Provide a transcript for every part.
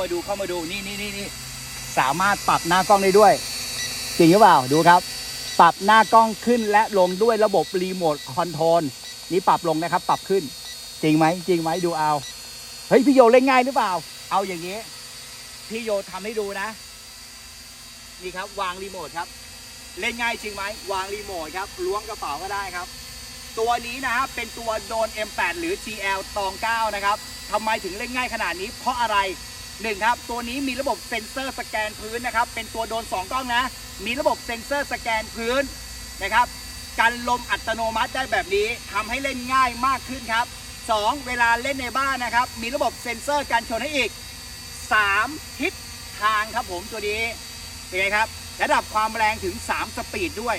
มาดูเข้ามาดูนี่นี่นี่นี่สามารถปรับหน้ากล้องได้ด้วย จริงหรือเปล่าดูครับ ปรับหน้ากล้องขึ้นและลงด้วยระบบรีโมทคอนโทรลนี่ปรับลงนะครับ ปรับขึ้น จริงไหมจริงไหมดูเอาเฮ้ยพี่โยเล่นง่ายหรือเปล่า เอาอย่างนี้ พี่โยทำให้ดูนะ นี่ครับ วางรีโมทครับ เล่นง่ายจริงไหมวางรีโมทครับล้วงกระเป๋าก็ได้ครับ ตัวนี้นะครับเป็นตัวโดน M8 หรือ GL ตอง9นะครับทำไมถึงเล่นง่ายขนาดนี้ เพราะอะไร หนึ่งครับตัวนี้มีระบบเซ็นเซอร์สแกนพื้นนะครับ เป็นตัวโดน 2 กล้องนะ มีระบบเซ็นเซอร์สแกนพื้นนะครับกันลมอัตโนมัติได้แบบนี้ทำให้เล่นง่ายมากขึ้นครับ 2. เวลาเล่นในบ้านนะครับ มีระบบเซ็นเซอร์กันชนให้อีก 3 ทิศทางครับผมตัวนี้เป็นไงครับ ระดับความแรงถึง 3 สปีดด้วย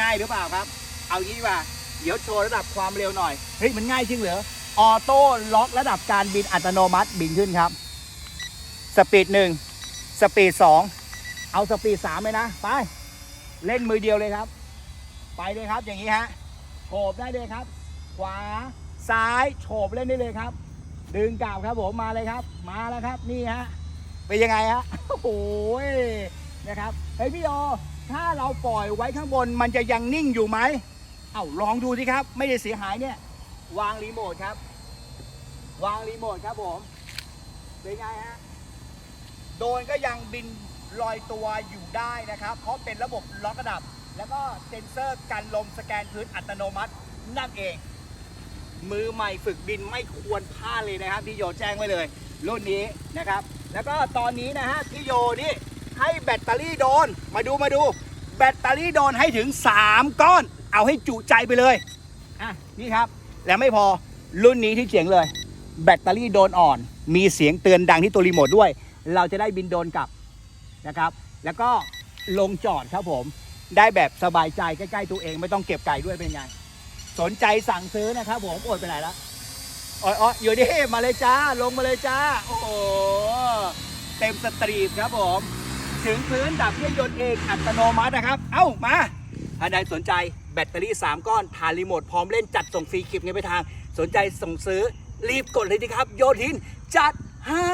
ง่ายหรือเปล่าครับ เอางี้ดีกว่า เดี๋ยวโชว์ระดับความเร็วหน่อย เฮ้ย มันง่ายจริงเหรอ ออโต้ล็อกระดับการบินอัตโนมัติบินขึ้นครับ สปีดหนึ่งสปีดสองเอาสปีดสามเลยนะ ไป เล่นมือเดียวเลยครับ ไปเลยครับอย่างนี้ฮะโฉบได้เลยครับ ขวาซ้ายโฉบเล่นได้เลยครับ ดึงกลับครับผมมาเลยครับ มาแล้วครับนี่ฮะเป็นยังไงฮะโอ้โหนะครับเฮ้ยพี่โยถ้าเราปล่อยไว้ข้างบนมันจะยังนิ่งอยู่ไหมเอ้าลองดูสิครับ ไม่ได้เสียหายเนี่ยวางรีโมทครับ วางรีโมทครับผมเป็นไงฮะ โดนก็ยังบินลอยตัวอยู่ได้นะครับ เพราะเป็นระบบล็อกระดับ แล้วก็เซ็นเซอร์กันลมสแกนพื้นอัตโนมัตินั่นเอง มือใหม่ฝึกบินไม่ควรพลาดเลยนะครับพี่โยแจ้งไว้เลย รุ่นนี้นะครับ แล้วก็ตอนนี้นะฮะพี่โยนี่ให้แบตเตอรี่โดนมาดูมาดู แบตเตอรี่โดนให้ถึง 3 ก้อน เอาให้จุใจไปเลยอะนี่ครับแล้วไม่พอรุ่นนี้ที่เจ๋งเลย แบตเตอรี่โดนอ่อน มีเสียงเตือนดังที่ตัวรีโมทด้วย เราจะได้บินโดนกลับนะครับ แล้วก็ลงจอดครับผม ได้แบบสบายใจใกล้ๆตัวเองไม่ต้องเก็บไก่ด้วยเป็นไง สนใจสั่งซื้อนะครับผมโอดไปไหนแล้วอ๋ออ๋อยู่นี่มาเลยจ้า ลงมาเลยจ้า โอ้โห เต็มสตรีมครับผม ถึงพื้นดับเครื่องยนต์เองอัตโนมัตินะครับ เอ้ามาถ้าใดสนใจแบตเตอรี่ 3 ก้อนผ่านรีโมทพร้อมเล่นจัดส่งฟรีคลิปเงินไปทาง สนใจส่งซื้อรีบกดเลยดีครับ โยทินจัดให้